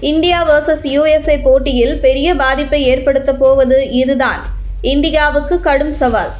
India versus USA போட்டியில் பெரிய பாதிப்பை ஏற்படுத்த போவது இதுதான். இந்தியாவுக்கு கடும் சவால்.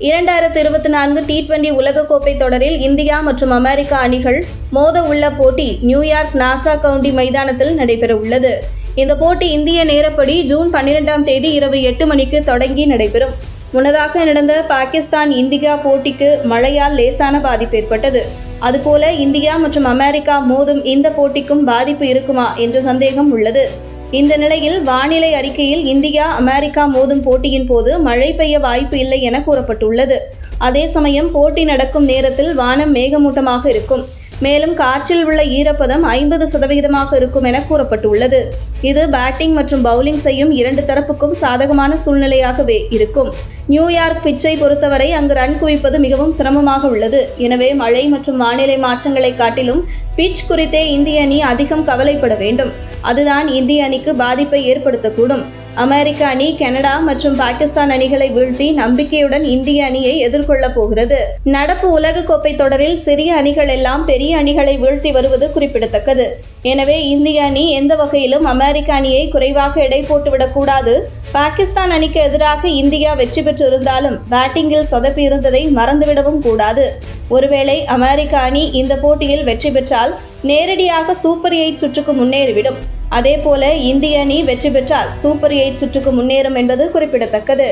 இரண்டாயிரத்து இருபத்தி நான்கு டி டுவெண்டி உலகக்கோப்பை தொடரில் இந்தியா மற்றும் அமெரிக்கா அணிகள் மோத உள்ள போட்டி நியூயார்க் நாசா கவுண்டி மைதானத்தில் நடைபெற உள்ளது. இந்த போட்டி இந்திய நேரப்படி ஜூன் பன்னிரெண்டாம் தேதி இரவு எட்டு மணிக்கு தொடங்கி நடைபெறும். முன்னதாக நடந்த பாகிஸ்தான் இந்தியா போட்டிக்கு மழையால் லேசான பாதிப்பு ஏற்பட்டது. அதுபோல இந்தியா மற்றும் அமெரிக்கா மோதும் இந்த போட்டிக்கும் பாதிப்பு இருக்குமா என்ற சந்தேகம் உள்ளது. இந்த நிலையில் வானிலை அறிக்கையில் இந்தியா அமெரிக்கா மோதும் போட்டியின் போது மழை பெய்ய வாய்ப்பு இல்லை என கூறப்பட்டுள்ளது. அதே சமயம் போட்டி நடக்கும் நேரத்தில் வானம் மேகமூட்டமாக இருக்கும். மேலும் காற்றில் உள்ள ஈரப்பதம் ஐம்பது சதவிகிதமாக இருக்கும் என கூறப்பட்டுள்ளது. இது பேட்டிங் மற்றும் பவுலிங் செய்யும் இரண்டு தரப்புக்கும் சாதகமான சூழ்நிலையாகவே இருக்கும். நியூயார்க் பிச்சை பொறுத்தவரை அங்கு ரன் குவிப்பது மிகவும் சிரமமாக உள்ளது. எனவே மழை மற்றும் வானிலை மாற்றங்களை காட்டிலும் பிட்ச் குறித்தே இந்திய அணி அதிகம் கவலைப்பட வேண்டும். அதுதான் இந்திய அணிக்கு பாதிப்பை ஏற்படுத்தக்கூடும். அமெரிக்க அணி கனடா மற்றும் பாகிஸ்தான் அணிகளை வீழ்த்தி நம்பிக்கையுடன் இந்திய அணியை எதிர்கொள்ளப் போகிறது. நடப்பு உலகக்கோப்பை தொடரில் சிறிய அணிகள் எல்லாம் பெரிய அணிகளை வீழ்த்தி வருவது குறிப்பிடத்தக்கது. எனவே இந்திய அணி எந்த வகையிலும் அமெரிக்க அணியை குறைவாக எடை போட்டுவிடக்கூடாது பாகிஸ்தான் அணிக்கு எதிராக இந்தியா வெற்றி பெற்றிருந்தாலும் பேட்டிங்கில் சொதப்பி இருந்ததை மறந்துவிடவும் கூடாது. ஒருவேளை அமெரிக்க அணி இந்த போட்டியில் வெற்றி பெற்றால் நேரடியாக சூப்பர் எயிட் சுற்றுக்கு முன்னேறிவிடும். அதேபோல இந்திய அணி வெற்றி பெற்றால் சூப்பர் எயிட் சுற்றுக்கு முன்னேறும் என்பது குறிப்பிடத்தக்கது.